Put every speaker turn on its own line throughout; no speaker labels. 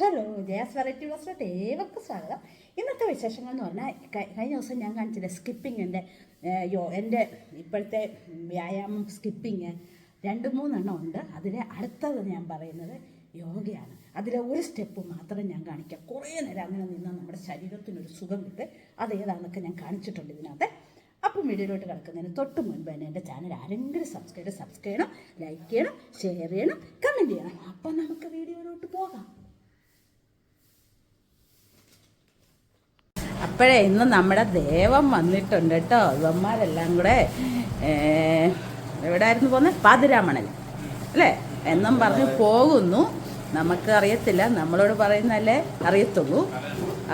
Hello Jaya's variety ബ്ലോസിലോട്ട് ഏവർക്കും സ്വാഗതം. ഇന്നത്തെ വിശേഷങ്ങൾ എന്ന് പറഞ്ഞാൽ കഴിഞ്ഞ ദിവസം ഞാൻ കാണിച്ചില്ല സ്കിപ്പിങ്ങിന്റെ യോ എന്റെ ഇപ്പോഴത്തെ വ്യായാമം സ്കിപ്പിങ് രണ്ട് മൂന്നെണ്ണം ഉണ്ട്. അതിലെ അടുത്തത് ഞാൻ പറയുന്നത് യോഗയാണ്. അതിലെ ഒരു സ്റ്റെപ്പ് മാത്രം ഞാൻ കാണിക്കാം. കുറേ നേരം അങ്ങനെ നിന്നാൽ നമ്മുടെ ശരീരത്തിനൊരു സുഖം കിട്ടും. അതേതാണെന്നൊക്കെ ഞാൻ കാണിച്ചിട്ടുണ്ട് ഇതിനകത്ത്. അപ്പം വീഡിയോയിലോട്ട് കിടക്കുന്നതിന് തൊട്ട് മുൻപ് തന്നെ എന്റെ ചാനൽ ആരെങ്കിലും സബ്സ്ക്രൈബ് സബ്സ്ക്രൈബ് ചെയ്യണം ലൈക്ക് ചെയ്യണം ഷെയർ ചെയ്യണം കമന്റ് ചെയ്യണം. അപ്പം നമുക്ക് വീഡിയോയിലോട്ട് പോകാം. അപ്പോഴേ ഇന്ന് നമ്മുടെ ദേവം വന്നിട്ടുണ്ട് കേട്ടോ. ഇവന്മാരെല്ലാം കൂടെ എവിടെയായിരുന്നു പോകുന്നത് പാതിരാമണൽ അല്ലേ? എന്നും പറഞ്ഞ് പോകുന്നു. നമുക്ക് അറിയത്തില്ല. നമ്മളോട് പറയുന്നല്ലേ അറിയത്തുള്ളൂ.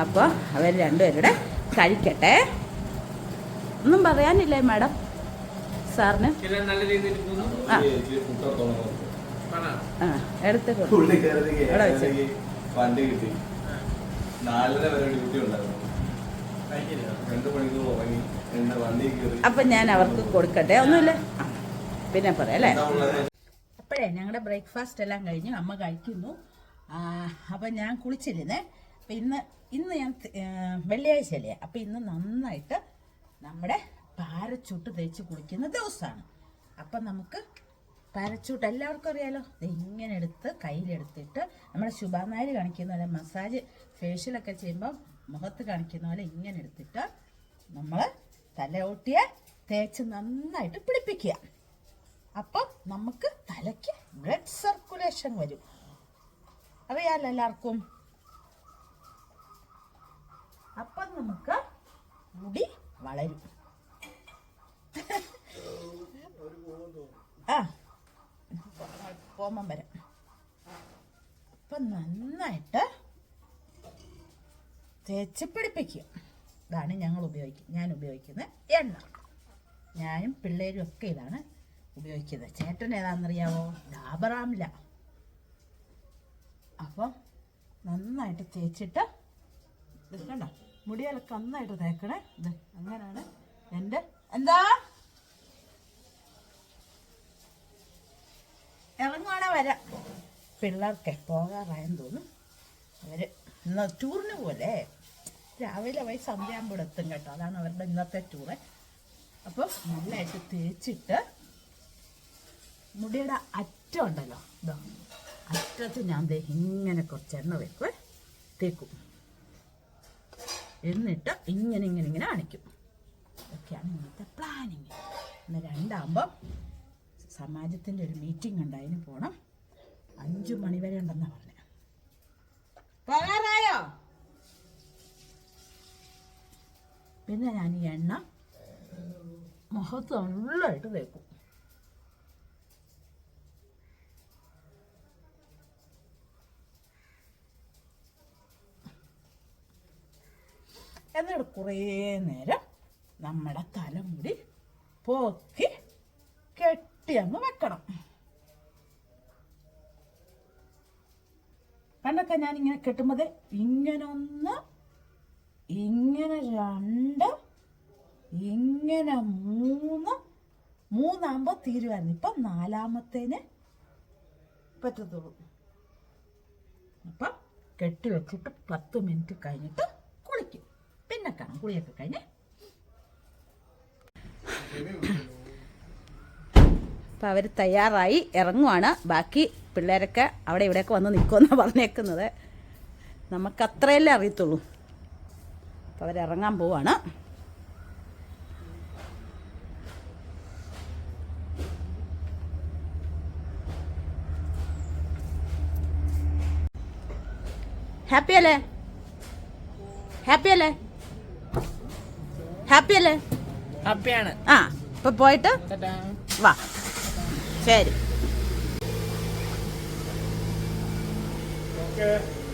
അപ്പോൾ അവർ രണ്ടുപേരുടെ കഴിക്കട്ടെ. ഒന്നും പറയാനില്ലേ മാഡം? സാറിന്? ആ.
എടുത്തു
ആ വെച്ച്.
കിട്ടി. നാലര വരെ ഡ്യൂട്ടി ഉണ്ടായിരുന്നു.
അപ്പം ഞാൻ അവർക്ക് കൊടുക്കട്ടെ. ഒന്നുമില്ല. പിന്നെ പറയാം അല്ലേ?
ഉള്ളത്?
അപ്പോഴേ ഞങ്ങളുടെ ബ്രേക്ക്ഫാസ്റ്റ് എല്ലാം കഴിഞ്ഞു. അമ്മ കഴിക്കുന്നു. അപ്പൊ ഞാൻ കുളിച്ചിരുന്നേ. അപ്പം ഇന്ന് ഇന്ന് ഞാൻ വെള്ളിയാഴ്ച അല്ലേ അപ്പൊ ഇന്ന് നന്നായിട്ട് നമ്മുടെ പാരച്ചൂട്ട് തേച്ച് കുളിക്കുന്ന ദിവസമാണ് അപ്പം നമുക്ക് പാരച്ചൂട്ട് എല്ലാവർക്കും അറിയാലോ? ഇങ്ങനെ എടുത്ത് കയ്യിലെടുത്തിട്ട് നമ്മുടെ ശുഭാനായി കാണിക്കുന്ന മസാജ് ഫേഷ്യലൊക്കെ ചെയ്യുമ്പോൾ മുഖത്ത് കാണിക്കുന്ന പോലെ ഇങ്ങനെ എടുത്തിട്ട് നമ്മൾ തലയോട്ടിയെ തേച്ച് നന്നായിട്ട് പിടിപ്പിക്കുക. അപ്പം നമുക്ക് തലയ്ക്ക് ബ്ലഡ് സർക്കുലേഷൻ വരും. അറിയാലോ എല്ലാവർക്കും? അപ്പം നമുക്ക് മുടി വളരും. ആ പോമം വരാം. അപ്പം നന്നായിട്ട് തേച്ച് പിടിപ്പിക്കുക ഇതാണ് ഞങ്ങൾ ഉപയോഗിക്കുക ഞാൻ ഉപയോഗിക്കുന്ന എണ്ണ. ഞാനും പിള്ളേരും ഒക്കെ ഇതാണ് ഉപയോഗിക്കുന്നത്. ചേട്ടൻ ഏതാണെന്നറിയാമോ ഡാബറാമില്ല അപ്പോൾ നന്നായിട്ട് തേച്ചിട്ട് ഇത് കണ്ട? നന്നായിട്ട് തേക്കണേ. ഇത് അങ്ങനെയാണ് എന്റെ എന്താ? ഇറങ്ങുവാണെ വരാം. പിള്ളേർക്ക് പോകാറായെന്ന് തോന്നും അവർ എന്നാൽ ടൂറിന് പോലെ രാവിലെ പോയി സന്ധ്യാകുമ്പോൾ എത്തും കേട്ടോ. അതാണ് അവരുടെ ഇന്നത്തെ ടൂറ് അപ്പോൾ നല്ലതായിട്ട് തേച്ചിട്ട് മുടിയുടെ അറ്റം ഉണ്ടല്ലോ ഇതോ അറ്റത്ത് ഞാൻ ദേ ഇങ്ങനെ കുറച്ച് എണ്ണ വെക്കും തേക്കും. എന്നിട്ട് ഇങ്ങനെ ഇങ്ങനെ ഇങ്ങനെ അണിക്കും. ഇതൊക്കെയാണ് ഇന്നത്തെ പ്ലാനിങ് ഇന്ന് രണ്ടാകുമ്പം സമാജത്തിന്റെ ഒരു മീറ്റിംഗ് ഉണ്ട് അതിന് പോകണം അഞ്ചു മണി വരെ ഉണ്ടെന്നാണ് പറഞ്ഞത് പോകാറായോ? പിന്നെ ഞാൻ ഈ എണ്ണ മുഖത്ത് നല്ലതായിട്ട് തേക്കും. എന്നിട്ട് കുറേ നേരം നമ്മുടെ തലമുടി പോക്കി കെട്ടി അങ്ങ് വെക്കണം. പണ്ടൊക്കെ ഞാൻ ഇങ്ങനെ കെട്ടുമ്പോൾ ഇങ്ങനെ ഒന്ന് ഇങ്ങനെ രണ്ട് ഇങ്ങനെ മൂന്ന് മൂന്നാകുമ്പോൾ തീരുമായിരുന്നു ഇപ്പം നാലാമത്തേന് പറ്റത്തുള്ളൂ. അപ്പം കെട്ടി വെച്ചിട്ട് പത്ത് മിനിറ്റ് കഴിഞ്ഞിട്ട് കുളിക്കും. പിന്നെ കാണാം. കുളിയൊക്കെ കഴിഞ്ഞ്. അപ്പം അവർ തയ്യാറായി ഇറങ്ങുവാണ്. ബാക്കി പിള്ളേരൊക്കെ അവിടെ ഇവിടെയൊക്കെ വന്ന് നിൽക്കുമെന്നാണ് പറഞ്ഞേക്കുന്നത്. നമുക്ക് അത്രയല്ലേ അറിയത്തുള്ളൂ. അപ്പം അവരിറങ്ങാൻ പോവാണ്. ഹാപ്പി അല്ലേ? ഹാപ്പി അല്ലേ? ഹാപ്പി അല്ലേ?
ഹാപ്പിയാണ്
ആ ഇപ്പൊ പോയിട്ട് വാ. ശരി. ഉം.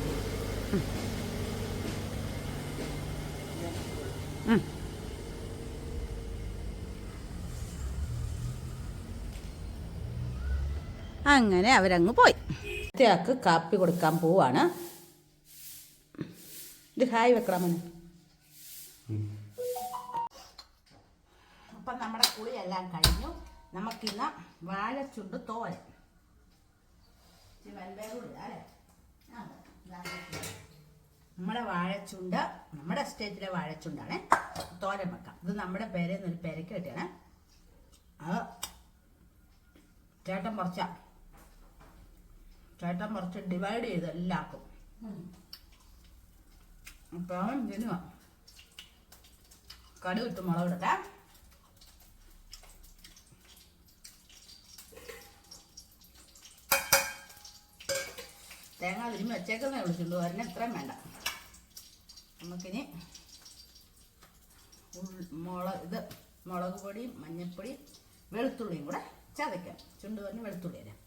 അങ്ങനെ അവരങ്ങ് പോയി. അത്യാൾക്ക് കാപ്പി കൊടുക്കാൻ പോവാണ്. ഇത് ഹായ് വെക്കണമെന്ന് അപ്പം നമ്മുടെ കുളിയെല്ലാം കഴിഞ്ഞു. നമുക്കിന്ന് വാഴച്ചുണ്ട് തോരൻ. നമ്മുടെ വാഴച്ചുണ്ട്. നമ്മുടെ സ്റ്റേജിലെ വാഴച്ചുണ്ടാണ്. തോരൻ വെക്കാം. ഇത് നമ്മുടെ പേരെന്നൊരു ഒരു പേരയ്ക്ക് കിട്ടിയാണ്. അത് ചേട്ടൻ പറിച്ച. ചേട്ടൻ കുറച്ച് ഡിവൈഡ് ചെയ്ത് എല്ലാവർക്കും. അപ്പം ഇതിന് കടുക് ഇട്ട് മുളക് ഇടട്ടെ. തേങ്ങ തിരുമ്പ് വെച്ചേക്കുന്നേ വിളിച്ചുള്ളൂ അതിന് ഇത്രയും വേണ്ട. നമുക്കിനി മുളക് ഇത് മുളക് പൊടിയും മഞ്ഞൾപ്പൊടിയും വെളുത്തുള്ളിയും കൂടെ ചതയ്ക്കാം. ചുണ്ട് വെളുത്തുള്ളി തരാം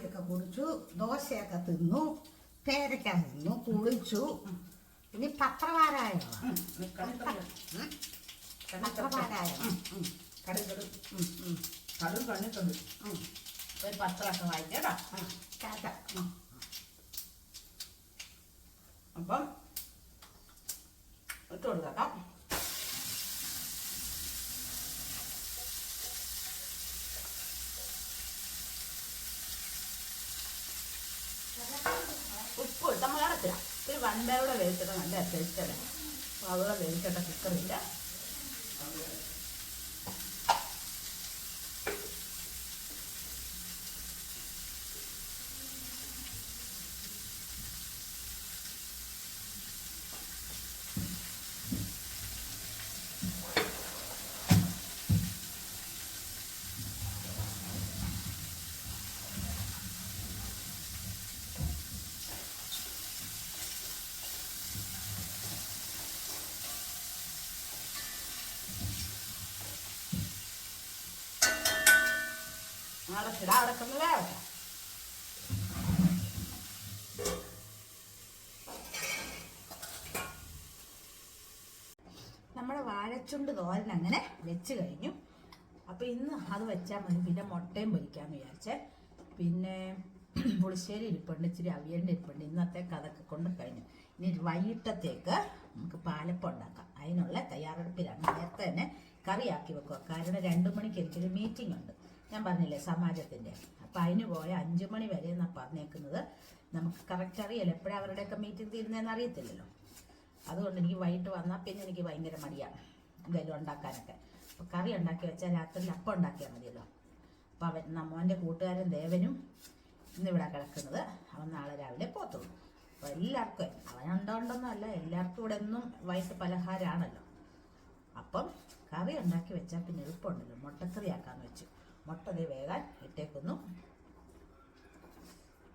കാപ്പിയൊക്കെ കുടിച്ചു ദോശയൊക്കെ തിന്നു പേരക്ക തിന്നു കുളിച്ചു ഇനി പത്രവാരായ
ഉം. നീ കണിക്കറി. ഉം. കണിക്കറി.
പത്രവാരായോ
ഉം. ഉം. കടുക് കടുക്. ഉം. ഉം. കടുക് കണ്ടിട്ടുണ്ട്
ഉം.
ഒരു പത്രമൊക്കെ വായിക്കേട്ടോ
ആ,
അപ്പം ഇട്ട് കൊടുക്കാം ഉപ്പ് ഇട്ട് നമ്മൾ ഇടത്തില്ല ഒരു വണ്ടയുടെ വേവിച്ചിട്ട് നല്ല അത്യാവശ്യം അപ്പോൾ അവിടെ വേവിച്ചിട്ട കുക്കറില്ല അടച്ചിടാം അടക്കുന്ന വേവട്ടെ നമ്മുടെ വാഴച്ചുണ്ട് തോരൻ അങ്ങനെ വെച്ച് കഴിഞ്ഞു. അപ്പോൾ ഇന്ന് അത് വെച്ചാൽ മതി. പിന്നെ മുട്ടയും പൊരിക്കാന്ന് വിചാരിച്ചേ. പിന്നെ പുളിശ്ശേരി ഇരിപ്പുണ്ട് ഇച്ചിരി അവിയലിന്റെ ഇരിപ്പുണ്ട്. ഇന്നത്തെ കഥക്ക് കൊണ്ട് കഴിഞ്ഞു. ഇനി വൈകിട്ടത്തേക്ക് നമുക്ക് പാലപ്പം ഉണ്ടാക്കാം. അതിനുള്ള തയ്യാറെടുപ്പിലാണ്. നേരത്തെ തന്നെ കറിയാക്കി വെക്കുക. കാരണം രണ്ട് മണിക്ക് എനിക്കൊരു മീറ്റിംഗ് ഉണ്ട്. ഞാൻ പറഞ്ഞില്ലേ സമാജത്തിന്റെ. അപ്പം അതിന് പോയ അഞ്ച് മണി വരെ എന്നാണ് പറഞ്ഞേക്കുന്നത്? നമുക്ക് കറക്റ്റ് അറിയില്ല. എപ്പോഴാണ് അവരുടെയൊക്കെ മീറ്റിംഗ് തീരുന്നതെന്ന് അറിയത്തില്ലല്ലോ. അതുകൊണ്ട് എനിക്ക് വൈകിട്ട് വന്നാൽ പിന്നെ എനിക്ക് ഭയങ്കര മടിയാണ് എന്തെങ്കിലും ഉണ്ടാക്കാനൊക്കെ. അപ്പോൾ കറി ഉണ്ടാക്കി വെച്ചാൽ രാത്രിയിൽ അപ്പം ഉണ്ടാക്കിയാൽ മതിയല്ലോ. അപ്പോൾ അവൻ നമ്മോന്റെ കൂട്ടുകാരൻ ദേവനും ഇന്നിവിടെ കിടക്കുന്നത് അവൻ നാളെ രാവിലെ പോത്തുള്ളൂ അപ്പോൾ എല്ലാവർക്കും അവനുണ്ടോണ്ടൊന്നും എല്ലാവർക്കും ഇവിടെ എന്നും വൈകിട്ട് പലഹാരമാണല്ലോ. അപ്പം കറി ഉണ്ടാക്കി വെച്ചാൽ പിന്നെ എളുപ്പമുണ്ടല്ലോ. മുട്ടക്കറി ആക്കാന്ന് വെച്ചു. മുട്ട ദേ വേകാൻ ഇട്ടേക്കുന്നു.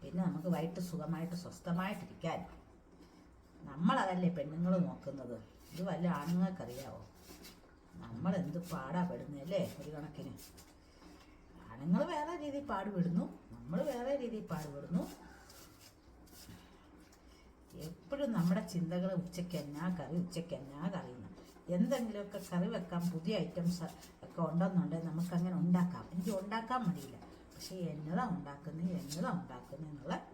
പിന്നെ നമുക്ക് വൈകിട്ട് സുഖമായിട്ട് സ്വസ്ഥമായിട്ടിരിക്കാൻ. നമ്മളതല്ലേ പെണ്ണുങ്ങൾ നോക്കുന്നത്? ഇത് വല്ല ആണുങ്ങൾക്കറിയാവോ? നമ്മൾ എന്ത് പാടാ പെടുന്നല്ലേ ഒരു കണക്കിന്? ആണുങ്ങൾ വേറെ രീതിയിൽ പാടുപെടുന്നു നമ്മൾ വേറെ രീതിയിൽ പാടുപെടുന്നു. എപ്പോഴും നമ്മുടെ ചിന്തകൾ ഉച്ചയ്ക്ക് എന്നാ കറി ഉച്ചയ്ക്ക് എന്നാ കറിയുന്നു എന്തെങ്കിലുമൊക്കെ കറി വെക്കാൻ പുതിയ ഐറ്റംസ് ഒക്കെ ഉണ്ടെന്നുണ്ട് നമുക്കങ്ങനെ ഉണ്ടാക്കാം. എനിക്ക് ഉണ്ടാക്കാൻ മടിയില്ല. പക്ഷേ എന്നതാ ഉണ്ടാക്കുന്നത് എന്നതാ ഉണ്ടാക്കുന്നത് എന്നുള്ള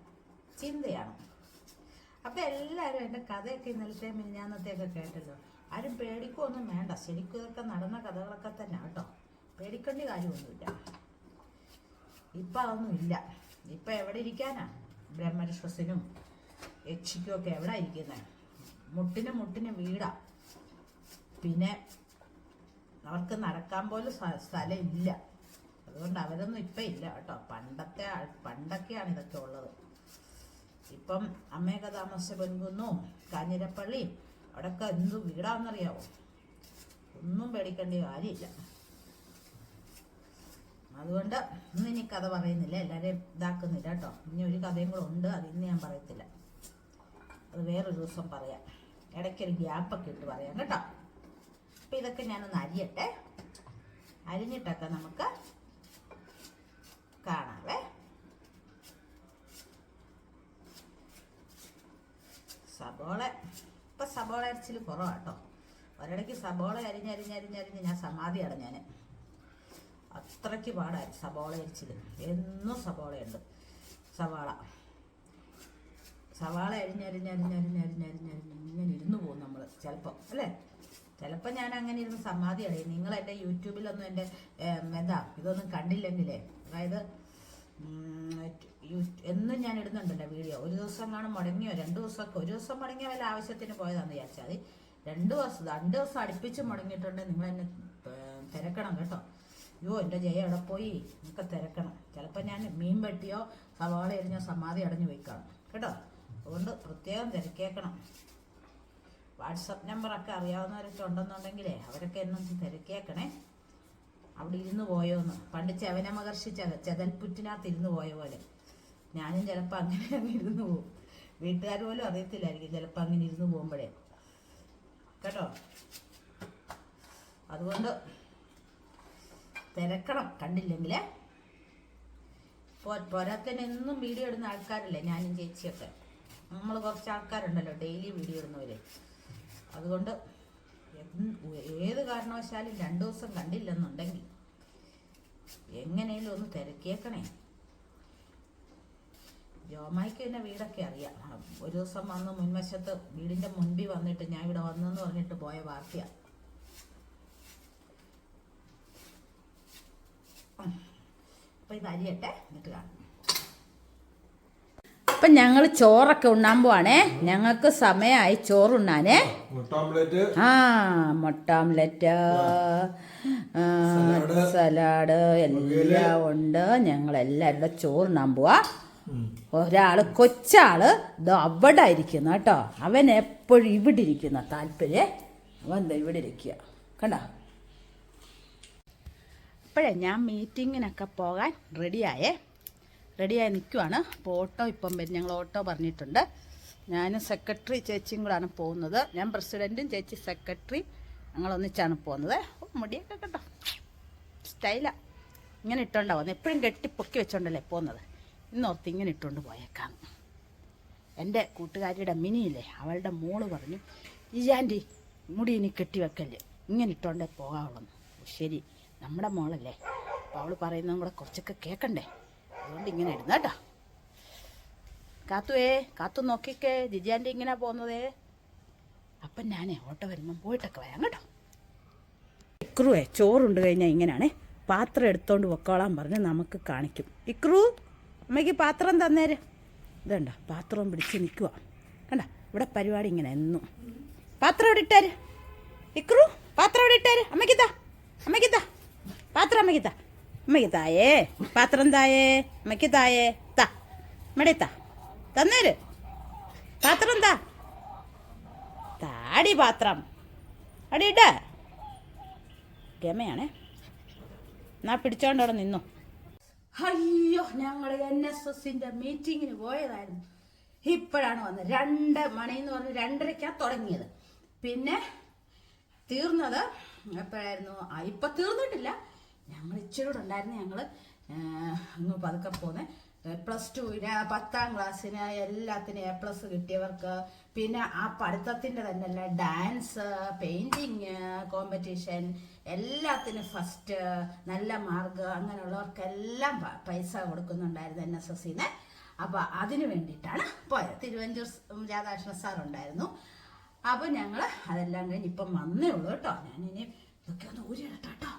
ചിന്തയാണ്. അപ്പം എല്ലാവരും എന്റെ കഥയൊക്കെ ഇന്നലത്തെ മിനിഞ്ഞാന്നത്തെയൊക്കെ കേട്ടല്ലോ. ആരും പേടിക്കൊന്നും വേണ്ട. ശരിക്കും ഇതൊക്കെ നടന്ന കഥകളൊക്കെ തന്നെ കേട്ടോ. പേടിക്കേണ്ട കാര്യമൊന്നുമില്ല. ഇപ്പം അതൊന്നും ഇല്ല. ഇപ്പം എവിടെ ഇരിക്കാനാ? ബ്രഹ്മരശ്വസിനും യക്ഷിക്കും ഒക്കെ എവിടെ ഇരിക്കുന്നത് മുട്ടിന് മുട്ടിന് വീടാ. പിന്നെ അവർക്ക് നടക്കാൻ പോലും സ്ഥലം ഇല്ല അതുകൊണ്ട് അവരൊന്നും ഇപ്പം ഇല്ല കേട്ടോ. പണ്ടത്തെ പണ്ടൊക്കെയാണ് ഇതൊക്കെ ഉള്ളത്. ഇപ്പം അമ്മയൊക്കെ താമസിച്ച പെൺകുന്നും കാഞ്ഞിരപ്പള്ളിയും അവിടെയൊക്കെ എന്ത് വീടാണെന്നറിയാവോ ഒന്നും പേടിക്കേണ്ട കാര്യമില്ല. അതുകൊണ്ട് ഇന്ന് ഇനി കഥ പറയുന്നില്ല. എല്ലാവരെയും ഇതാക്കുന്നില്ല കേട്ടോ. ഇനി ഒരു കഥയും കൂടെ ഉണ്ട്. അത് ഇന്ന് ഞാൻ പറയത്തില്ല. അത് വേറൊരു ദിവസം പറയാം. ഇടയ്ക്കൊരു ഗ്യാപ്പൊക്കെ ഇട്ട് പറയാം കേട്ടോ. അപ്പം ഇതൊക്കെ ഞാനൊന്ന് അരിയട്ടെ. അരിഞ്ഞിട്ടൊക്കെ നമുക്ക് കാണാവേ. സബോള ഇപ്പം സബോള അരിച്ചിൽ കുറവാട്ടോ ഒരിടയ്ക്ക് സബോള അരിഞ്ഞരിഞ്ഞരിഞ്ഞരിഞ്ഞ് ഞാൻ സമാധി ഞാൻ അത്രയ്ക്ക് പാടായി സബോള അരിച്ചിൽ എന്നും സബോളയുണ്ട്. സവാള. സവാള അരിഞ്ഞരിഞ്ഞരിഞ്ഞരിഞ്ഞരിഞ്ഞരിഞ്ഞരിഞ്ഞ് ഇങ്ങനെ ഇരുന്ന് പോകും നമ്മൾ ചിലപ്പം അല്ലേ? ചിലപ്പോൾ ഞാൻ അങ്ങനെ ഇരുന്ന് സമാധി അടയും. നിങ്ങൾ എന്റെ യൂട്യൂബിലൊന്നും എന്റെ എന്താ ഇതൊന്നും കണ്ടില്ലെങ്കിലേ. അതായത് എന്നും ഞാൻ ഇടുന്നുണ്ടല്ലോ വീഡിയോ. ഒരു ദിവസം കാണും മുടങ്ങിയോ? രണ്ട് ദിവസമൊക്കെ ഒരു ദിവസം മുടങ്ങിയോ വല്ല ആവശ്യത്തിന് പോയതാന്ന് വിചാരിച്ചാൽ രണ്ട് ദിവസം രണ്ട് ദിവസം അടുപ്പിച്ച് മുടങ്ങിയിട്ടുണ്ട്. നിങ്ങൾ എന്നെ തിരക്കണം കേട്ടോ. അയ്യോ എന്റെ ജയ അവിടെ പോയി? നിങ്ങൾക്ക് തിരക്കണം. ചിലപ്പോൾ ഞാൻ മീൻ വെട്ടിയോ സവാള എരിഞ്ഞോ സമാധി അടഞ്ഞു കാണും കേട്ടോ? അതുകൊണ്ട് പ്രത്യേകം തിരക്കേക്കണം. വാട്സപ്പ് നമ്പറൊക്കെ അറിയാവുന്നവരൊക്കെ ഉണ്ടെന്നുണ്ടെങ്കിലേ അവരൊക്കെ എന്നും തിരക്കിയേക്കണേ. അവിടെ ഇരുന്ന് പോയോന്ന്. പണ്ട് ചെവന മഹർഷി ചെ ചെതൽപ്പുറ്റിനകത്ത് ഇരുന്ന് പോയ പോലെ. ഞാനും ചിലപ്പോൾ അങ്ങനെ അങ്ങ് ഇരുന്ന് പോകും വീട്ടുകാർ പോലും അറിയത്തില്ലായിരിക്കും ചിലപ്പോൾ അങ്ങനെ ഇരുന്ന് പോകുമ്പോഴേ. കേട്ടോ? അതുകൊണ്ട് തിരക്കണം. കണ്ടില്ലെങ്കിലേ പോ പോരാത്തതിന് എന്നും വീഡിയോ ഇടുന്ന ആൾക്കാരല്ലേ ഞാനും ചേച്ചിയൊക്കെ. നമ്മൾ കുറച്ച് ആൾക്കാരുണ്ടല്ലോ ഡെയിലി വീഡിയോ ഇടുന്നവര്. അതുകൊണ്ട് ഏത് കാരണവശാലും രണ്ടു ദിവസം കണ്ടില്ലെന്നുണ്ടെങ്കിൽ എങ്ങനെയും ഒന്ന് തിരക്കിയേക്കണേ. ജോമായിക്ക് എന്നെ വീടൊക്കെ അറിയാം. ഒരു ദിവസം വന്ന് മുൻവശത്ത് വീടിന്റെ മുൻപിൽ വന്നിട്ട് ഞാൻ ഇവിടെ വന്നെന്ന് പറഞ്ഞിട്ട് പോയ വാർത്തയാ. ഉം. അപ്പൊ ഇത് അരിയട്ടെ? എന്നിട്ട് കാണാം. അപ്പം ഞങ്ങൾ ചോറൊക്കെ ഉണ്ണാൻ പോവാണേ. ഞങ്ങൾക്ക് സമയമായി ചോറുണ്ണാനേ. ആ മുട്ട ഓംലെറ്റ് സലാഡ്. എല്ലാം ഉണ്ട്. കൂടെ ചോറുണ്ണാൻ പോവാ. ഒരാൾ കൊച്ചാൾ ഇത് അവിടെ ഇരിക്കുന്ന കേട്ടോ. അവൻ എപ്പോഴും ഇവിടെ ഇരിക്കുന്ന. താല്പര്യം? അവൻ ഇവിടെ ഇരിക്കുക കണ്ടോ? അപ്പോഴേ ഞാൻ മീറ്റിങ്ങിനൊക്കെ പോകാൻ റെഡിയായേ റെഡിയായി നിൽക്കുവാണ്. അപ്പോൾ ഓട്ടോ ഇപ്പം വരും ഞങ്ങൾ ഓട്ടോ പറഞ്ഞിട്ടുണ്ട്. ഞാൻ സെക്രട്ടറി ചേച്ചിയും കൂടാണ് പോകുന്നത്. ഞാൻ പ്രസിഡന്റും ചേച്ചി സെക്രട്ടറി ഞങ്ങൾ ഒന്നിച്ചാണ് പോകുന്നത്. മുടിയൊക്കെ കേട്ടോ. സ്റ്റൈലാണ് ഇങ്ങനെ ഇട്ടുകൊണ്ടാ പോകുന്നത് എപ്പോഴും കെട്ടി പൊക്കി വെച്ചോണ്ടല്ലേ പോകുന്നത്. ഇന്നോർത്ത് ഇങ്ങനെ ഇട്ടുകൊണ്ട് പോയേക്കാം. എന്റെ കൂട്ടുകാരിയുടെ മിനിയില്ലേ അവളുടെ മോൾ പറഞ്ഞു ഈ ആന്റി മുടി ഇനി കെട്ടി വെക്കല്ലേ. ഇങ്ങനെ ഇട്ടോണ്ടേ പോകാവുള്ളൂ. ശരി. നമ്മുടെ മോളല്ലേ. അപ്പോൾ അവൾ പറയുന്നതും കൂടെ കുറച്ചൊക്കെ കേൾക്കണ്ടേ? അതുകൊണ്ട് ഇങ്ങനെ ഇടുന്ന കേട്ടോ. കാത്തുവേ കാത്തു നോക്കിക്കേ. ജിജാന്റെ ഇങ്ങനെ പോകുന്നതേ. അപ്പം ഞാനേ ഓട്ടോ വരുമ്പം പോയിട്ടൊക്കെ വരാം കേട്ടോ. ഇക്രുവേ ചോറുണ്ട് കഴിഞ്ഞാൽ ഇങ്ങനെയാണേ പാത്രം എടുത്തോണ്ട് പൊക്കോളാൻ പറഞ്ഞ് നമുക്ക് കാണിക്കും. ഇക്രു അമ്മയ്ക്ക് പാത്രം തന്നേര്. ഇതണ്ട പാത്രം പിടിച്ച് നിൽക്കുക കണ്ട ഇവിടെ പരിപാടി ഇങ്ങനെ എന്നും. പാത്രം ഇവിടെ ഇട്ടാര്? ഇക്രു പാത്രം ഇവിടെ ഇട്ടാര്? അമ്മയ്ക്ക് അമ്മയ്ക്കിത്താ അമ്മയ്ക്ക് താ പാത്രം അമ്മയ്ക്ക് താ അമ്മയ്ക്ക് തായേ പാത്രം തായേ അമ്മയ്ക്ക് തായേ താ മടി താ തന്നേര് പാത്രം താ താടി പാത്രം അടി ഇട. ഗമയാണേ എന്നാ പിടിച്ചോണ്ട് അവിടെ നിന്നു. അയ്യോ ഞങ്ങൾ എൻ എസ് എസിന്റെ മീറ്റിങ്ങിന് പോയതായിരുന്നു. ഇപ്പോഴാണ് വന്നത്. രണ്ട് മണി എന്ന് പറഞ്ഞ് രണ്ടരയ്ക്കാ തുടങ്ങിയത്. പിന്നെ തീർന്നത് എപ്പോഴായിരുന്നു? ഇപ്പൊ തീർന്നിട്ടില്ല. ഞങ്ങൾ ഇച്ചിരി കൂടെ ഉണ്ടായിരുന്നു ഞങ്ങൾ അങ്ങ് പതുക്കെ പോന്നെ. പ്ലസ് ടുവിന് പത്താം ക്ലാസ്സിന് എല്ലാത്തിനും എ പ്ലസ് കിട്ടിയവർക്ക്. പിന്നെ ആ പഠിത്തത്തിന്റെ തന്നെയല്ല ഡാൻസ് പെയിന്റിങ് കോമ്പറ്റീഷൻ എല്ലാത്തിനും ഫസ്റ്റ് നല്ല മാർക്ക് അങ്ങനെയുള്ളവർക്കെല്ലാം പൈസ കൊടുക്കുന്നുണ്ടായിരുന്നു എൻ എസ് എസിന് അപ്പോൾ അതിന് വേണ്ടിയിട്ടാണ് പോയത്. തിരുവഞ്ചൂർ രാധാകൃഷ്ണ സാർ ഉണ്ടായിരുന്നു. അപ്പോൾ ഞങ്ങൾ അതെല്ലാം കഴിഞ്ഞ് ഇപ്പം വന്നേ ഉള്ളൂ കേട്ടോ. ഞാനിനി ഇതൊക്കെ ഒന്ന് ഊരിയിടട്ടോ കേട്ടോ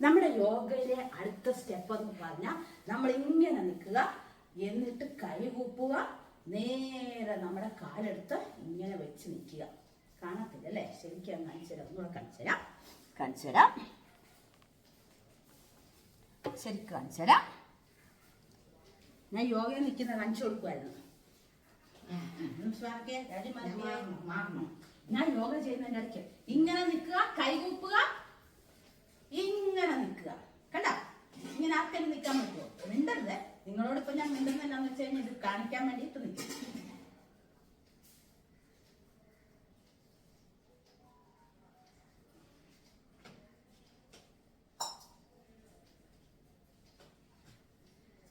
നമ്മുടെ യോഗയിലെ അടുത്ത സ്റ്റെപ്പ് എന്ന് പറഞ്ഞാൽ നമ്മൾ ഇങ്ങനെ നിൽക്കുക എന്നിട്ട് കൈ കൂപ്പുക നേരെ നമ്മുടെ കാലെടുത്ത് ഇങ്ങനെ വെച്ച് നിൽക്കുക. കാണത്തില്ല അല്ലേ ശരിക്കും കാണിച്ചു തരാം. ഒന്നുകൂടെ കാണിച്ചു തരാം. കാണിച്ചു തരാം. ശരിക്കും കാണിച്ചു തരാം. ഞാൻ യോഗയിൽ നിൽക്കുന്ന കാണിച്ചു കൊടുക്കുമായിരുന്നു. ഞാൻ യോഗ ചെയ്യുന്നതിന്റെ ഇടയ്ക്ക് ഇങ്ങനെ നിൽക്കുക കൈകൂപ്പുക ഇങ്ങനെ നിൽക്കുക. കണ്ട? ഇങ്ങനെ ആർക്കെങ്കിലും നിൽക്കാൻ പറ്റുമോ? മിണ്ടരുത്. നിങ്ങളോട് ഇപ്പൊ ഞാൻ മിണ്ടുന്ന എന്നാന്ന് വെച്ച് കഴിഞ്ഞാൽ ഇത് കാണിക്കാൻ വേണ്ടിയിട്ട് നിൽക്കും.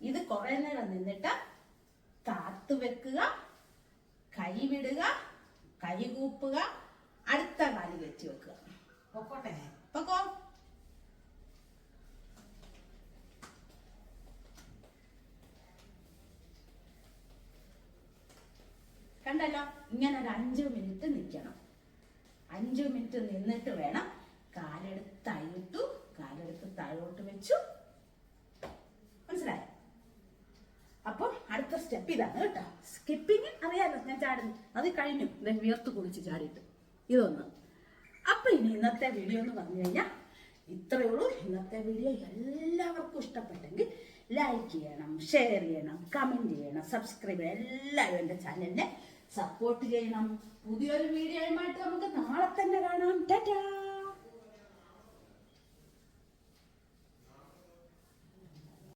ഇത് കുറെ നേരം നിന്നിട്ട് കാത്തു വെക്കുക കൈവിടുക കൈകൂപ്പുക അടുത്ത കാലിൽ വെച്ച് വെക്കുക.
പൊക്കോട്ടെ?
പൊക്കോ. കണ്ടല്ലോ? ഇങ്ങനെ ഒരു അഞ്ചു മിനിറ്റ് നിൽക്കണം അഞ്ചു മിനിറ്റ് നിന്നിട്ട് വേണം കാലെടുത്ത് തൈയിട്ടു കാലെടുത്ത് താഴോട്ട് വെച്ചു. മനസ്സിലായി? അപ്പൊ അടുത്ത സ്റ്റെപ്പ് ഇതാണ് കേട്ടോ. സ്കിപ്പിങ് അറിയാലോ? ഞാൻ ചാടുന്നു. അത് കഴിഞ്ഞു. ഞാൻ വിയർത്ത് കുളിച്ച് ചാടിയിട്ട്. ഇതൊന്ന്. അപ്പൊ ഇനി ഇന്നത്തെ വീഡിയോ എന്ന് പറഞ്ഞു കഴിഞ്ഞാൽ ഇത്രയേ ഉള്ളൂ. ഇന്നത്തെ വീഡിയോ എല്ലാവർക്കും ഇഷ്ടപ്പെട്ടെങ്കിൽ ലൈക്ക് ചെയ്യണം ഷെയർ ചെയ്യണം കമന്റ് ചെയ്യണം സബ്സ്ക്രൈബ് ചെയ്യണം. എല്ലാവരും എന്റെ ചാനലിനെ സപ്പോർട്ട് ചെയ്യണം. പുതിയൊരു വീഡിയോയുമായിട്ട് നമുക്ക് നാളെ തന്നെ കാണാം. ടാറ്റാ!